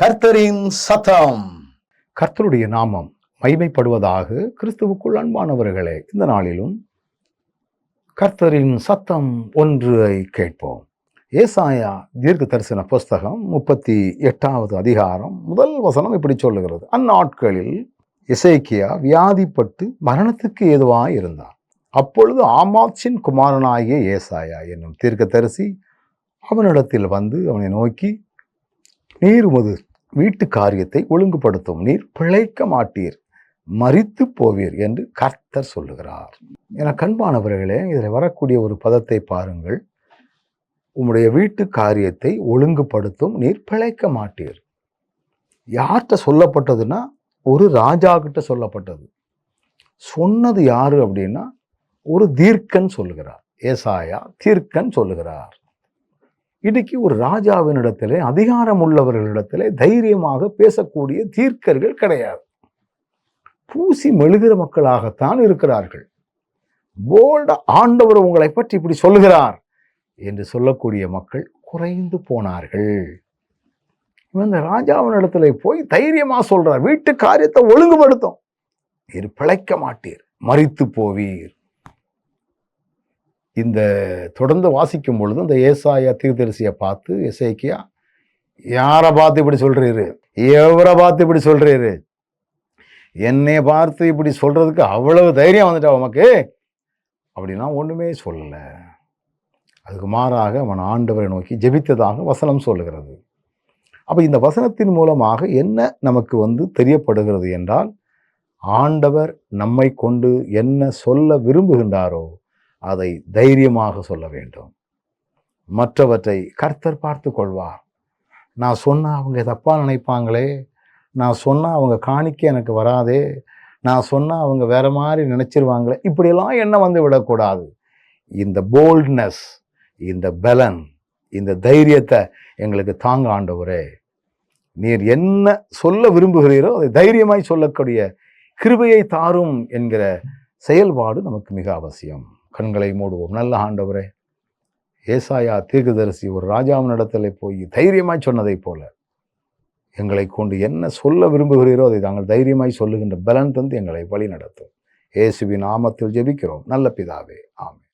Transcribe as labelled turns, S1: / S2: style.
S1: கர்த்தரின் சத்தம்.
S2: கர்த்தருடைய நாமம் மைமைப்படுவதாக கிறிஸ்துவுக்குள் அன்பானவர்களே இந்த நாளிலும் கர்த்தரின் சத்தம் ஒன்றை கேட்போம். ஏசாயா தீர்க்க தரிசன புஸ்தகம் முப்பத்தி எட்டாவது அதிகாரம் முதல் வசனம் இப்படி சொல்லுகிறது. அந்நாட்களில் இசைக்கியா வியாதிப்பட்டு மரணத்துக்கு ஏதுவாக இருந்தார் அப்பொழுது ஆமாச்சின் குமாரனாகிய ஏசாயா என்னும் தீர்க்கதரிசி அவனிடத்தில் வந்து அவனை நோக்கி நீர் உமது வீட்டு காரியத்தை ஒழுங்குபடுத்தும் நீர் பிழைக்க மாட்டீர். மறித்து போவீர் என்று கர்த்தர் சொல்லுகிறார். என கண்பானவர்களே இதில் வரக்கூடிய ஒரு பதத்தை பாருங்கள். உம்முடைய வீட்டு காரியத்தை ஒழுங்குபடுத்தும் நீர் பிழைக்க மாட்டீர். யார்கிட்ட சொல்லப்பட்டதுன்னா ஒரு ராஜா கிட்ட சொல்லப்பட்டது. சொன்னது யாரு அப்படின்னா ஒரு தீர்க்கன் சொல்லுகிறார். ஏசாயா தீர்க்கன் சொல்லுகிறார். இன்னைக்கு ஒரு ராஜாவினிடத்திலே அதிகாரம் உள்ளவர்களிடத்திலே தைரியமாக பேசக்கூடிய தீர்க்கர்கள் கிடையாது. பூசி மெழுகிற மக்களாகத்தான் இருக்கிறார்கள். போல்ட ஆண்டவர் உங்களை பற்றி இப்படி சொல்லுகிறார் என்று சொல்லக்கூடிய மக்கள் குறைந்து போனார்கள். இவன் இந்த ராஜாவினிடத்துல போய் தைரியமாக சொல்கிறார் வீட்டு காரியத்தை ஒழுங்குபடுத்தும். நீர் பிழைக்க மாட்டீர் மறித்து போவீர். இந்த தொடர்ந்து வாசிக்கும் பொழுது இந்த ஏசாயா தீர்தரிசியை பார்த்து இசைக்கியா யாரை பார்த்து இப்படி சொல்கிறீரு எவரை பார்த்து இப்படி சொல்கிறீரு என்னை பார்த்து இப்படி சொல்கிறதுக்கு அவ்வளவு தைரியம் வந்துட்டா உமக்கு? அப்படின்னா ஒன்றுமே சொல்லலை. அதுக்கு மாறாக அவன் ஆண்டவரை நோக்கி ஜெபித்ததாக வசனம் சொல்லுகிறது. அப்போ இந்த வசனத்தின் மூலமாக என்ன நமக்கு வந்து தெரியப்படுகிறது என்றால் ஆண்டவர் நம்மை கொண்டு என்ன சொல்ல விரும்புகின்றாரோ அதை தைரியமாக சொல்ல வேண்டும். மற்றவற்றை கர்த்தர் பார்த்து கொள்வார். நான் சொன்னால் அவங்க தப்பாக நினைப்பாங்களே. நான் சொன்னால் அவங்க காணிக்க எனக்கு வராதே. நான் சொன்னால் அவங்க வேற மாதிரி நினச்சிருவாங்களே. இப்படியெல்லாம் என்ன வந்து விடக்கூடாது. இந்த போல்ட்னஸ் இந்த பலன் இந்த தைரியத்தை எங்களுக்கு தாங்க ஆண்டவரே. நீர் என்ன சொல்ல விரும்புகிறீரோ அதை தைரியமாய் சொல்லக்கூடிய கிருபையை தாரும் என்கிற செயல்பாடு நமக்கு மிக அவசியம். கண்களை மூடுவோம். நல்ல ஆண்டவரே ஏசாயா தீர்க்கதரிசி ஒரு ராஜாவின் இடத்துல போய் தைரியமாய் சொன்னதைப் போல எங்களை கொண்டு என்ன சொல்ல விரும்புகிறீரோ அதை தாங்கள் தைரியமாய் சொல்லுகின்ற பலன் தந்து எங்களை வழி நடத்தும் இயேசுவின் நாமத்தில் ஜெபிக்கிறோம். நல்ல பிதாவே ஆமே